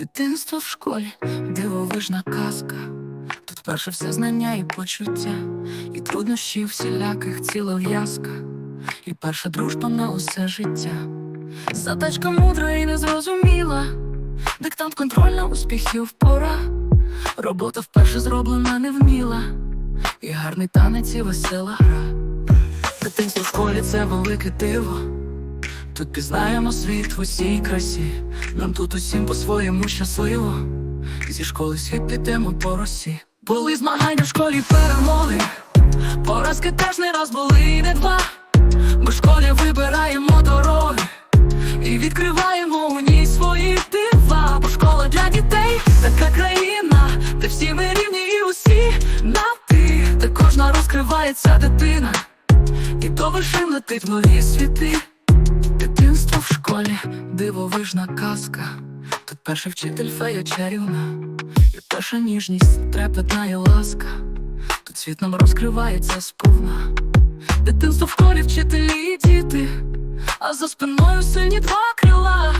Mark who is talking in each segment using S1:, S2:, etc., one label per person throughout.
S1: Дитинство в школі, дивовижна казка. Тут перше все знання і почуття, і труднощів всіляких ціла в'язка, і перша дружба на усе життя. Задачка мудра і незрозуміла, диктант контрольна успіхів пора. Робота вперше зроблена невміла, і гарний танець і весела гра. Дитинство в школі це велике диво. Тут пізнаємо світ в усій красі. Нам тут усім по-своєму щасливо. Зі школи світ підемо по росі. Були змагання в школі перемоги. Поразки теж не раз були і не два. Ми в школі вибираємо дороги і відкриваємо у ній свої дива. Бо школа для дітей така країна, де всі ми рівні і усі на ти, де кожна розкривається дитина, і до вершин летить в нові світи. Школі, дивовижна казка. Тут перший вчитель фея чарівна, і перша ніжність, трепетна і ласка. Тут світ нам розкривається сповна. Дитинство в школі, вчителі і діти, а за спиною сині два крила.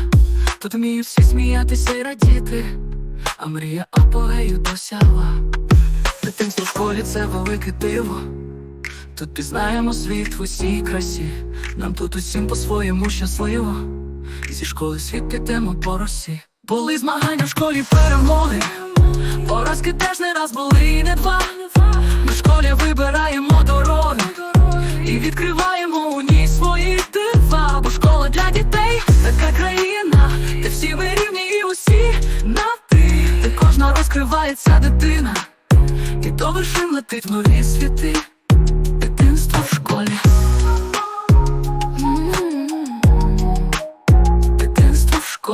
S1: Тут вміють всі сміятися і радіти, а мрія апогею досягла. Дитинство в школі це велике диво. Тут пізнаємо світ в усій красі. Нам тут усім по-своєму щасливо. Зі школи світ підемо по росі. Були змагання в школі перемоги. Поразки теж не раз були і не два. Ми в школі вибираємо дороги і відкриваємо у ній свої дива. Бо школа для дітей така країна, де всі ми рівні і усі на ти, де кожна розкривається дитина, і до вершин летить нові світи. Дитинство в школі.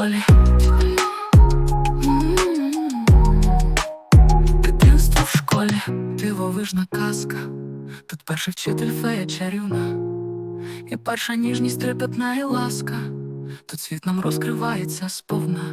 S1: М. Дитинство в школі. Дивовижна казка. Тут перший вчитель фея чарівна. І перша ніжність трепетна і ласка. Тут світ нам розкривається сповна.